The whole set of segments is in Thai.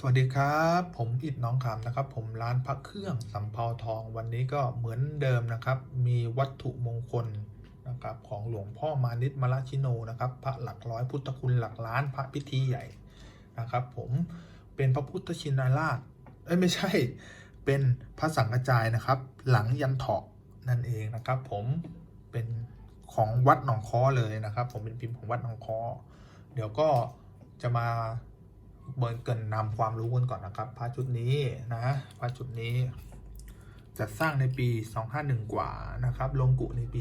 สวัสดีครับ ผมอิดน้องขามนะครับ ผมร้านพระเครื่องสำเภาทองวันนี้ก็เหมือนเดิมนะครับ มีวัตถุมงคลนะครับของหลวงพ่อมานิตมราชิโนนะครับ พระหลักร้อยพุทธคุณหลักล้านพระพิธีใหญ่นะครับ ผมเป็นพระพุทธชินราชเอ้ยไม่ใช่ เป็นพระสังฆจายนะครับ หลังยันเถาะนั่นเองนะครับ ผมเป็นของวัดหนองค้อเลยนะครับ ผมเป็นพิมพ์ของวัดหนองค้อเดี๋ยวก็จะมา บนเกินนำความรู้กันก่อนนะครับพระชุดนี้นะพระชุดนี้จัดสร้างในปี 251 กว่านะครับ ลงกุในปี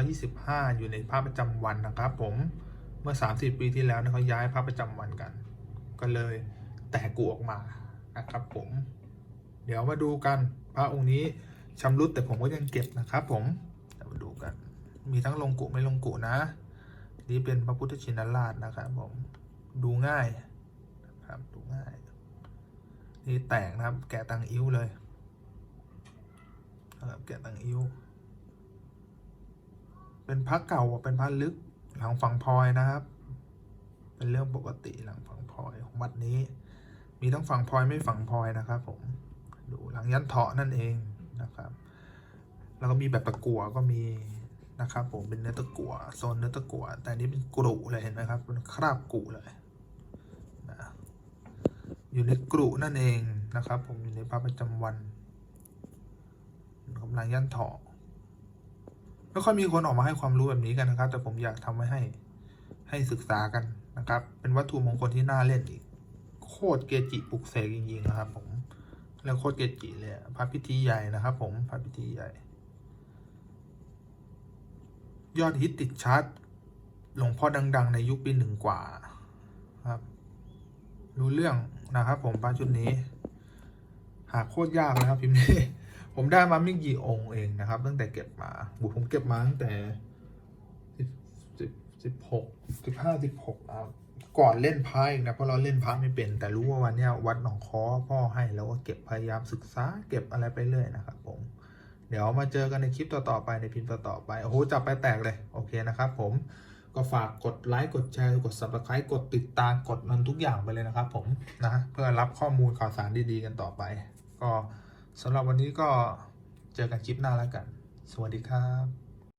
2525 อยู่ในพระประจำวันนะครับ ผมเมื่อ 30 ปีที่แล้วเนี่ยเขาย้ายพระประจำวันกัน ก็เลยแตกกุออกมานะครับ ผม เดี๋ยวมาดูกันพระองค์นี้ชำรุดแต่ผมก็ยังเก็บนะครับ ผมเดี๋ยวมาดูกัน มีทั้งลงกุไม่ลงกุนะ นี่เป็นพระพุทธชินราชนะครับ ผมดูง่าย นะครับ ดูง่าย นี่แต่งนะครับ แกะตังอิ้วเลยนะครับแกะตังอิ้ว เป็นพระเก่าเป็นพระลึกหลังฝังพลอยนะครับ เป็นเรื่องปกติหลังฝังพลอยของวัดนี้ มีทั้งฝังพลอยไม่ฝังพลอยนะครับ ผม ดูหลังยันเถาะนั่นเองนะครับ แล้วก็มีแบบตะกั่วก็มีนะครับผมเป็นเนื้อตะกั่วโซนเนื้อตะกั่วแต่อันนี้เป็นกรุเลยเห็นไหมครับเป็นคราบกรุเลย อยู่ในกรุนั่นเองนะครับ ผมอยู่ในพระประจำวันกำลังยันเถาะไม่ค่อยมีคนออกมาให้ความรู้แบบนี้กันนะครับ แต่ผมอยากทำไว้ให้ให้ศึกษากันนะครับ เป็นวัตถุมงคลที่น่าเล่นอีก โคตรเกจิปลุกเสกจริงๆนะครับ ผมแล้วโคตรเกจิเลยพระพิธีใหญ่นะครับ ผมพระพิธีใหญ่ ยอดฮิตติดชาร์ตหลวงพ่อดัง ๆ ในยุคปีหนึ่งกว่าครับ รู้เรื่อง นะครับ ผมพระชุดนี้ หาโคตรยากนะครับพิมพ์นี้ ผมได้มาไม่กี่องค์เองนะครับ ตั้งแต่เก็บมาบุผมเก็บมาตั้งแต่สิบสิบสิบหกสิบห้าสิบหกครับก่อนเล่นพระอีกนะเพราะเราเล่นพระไม่เป็น แต่รู้ว่าวันนี้วัดหนองคอพ่อให้แล้วก็เก็บพยายามศึกษาเก็บอะไรไปเรื่อยนะครับ ผม เดี๋ยวมาเจอกันในคลิปต่อๆไปในพิมพ์ต่อๆไปโอ้โหจับไปแตกเลยโอเคนะครับ ผม ก็ฝากกดไลค์กดแชร์กด subscribe กดติดตามกดนันทุกอย่างไปเลยนะครับผมนะเพื่อรับข้อมูลข่าวสารดีๆกันต่อไป ก็สำหรับวันนี้ก็เจอกันคลิปหน้าแล้วกัน สวัสดีครับ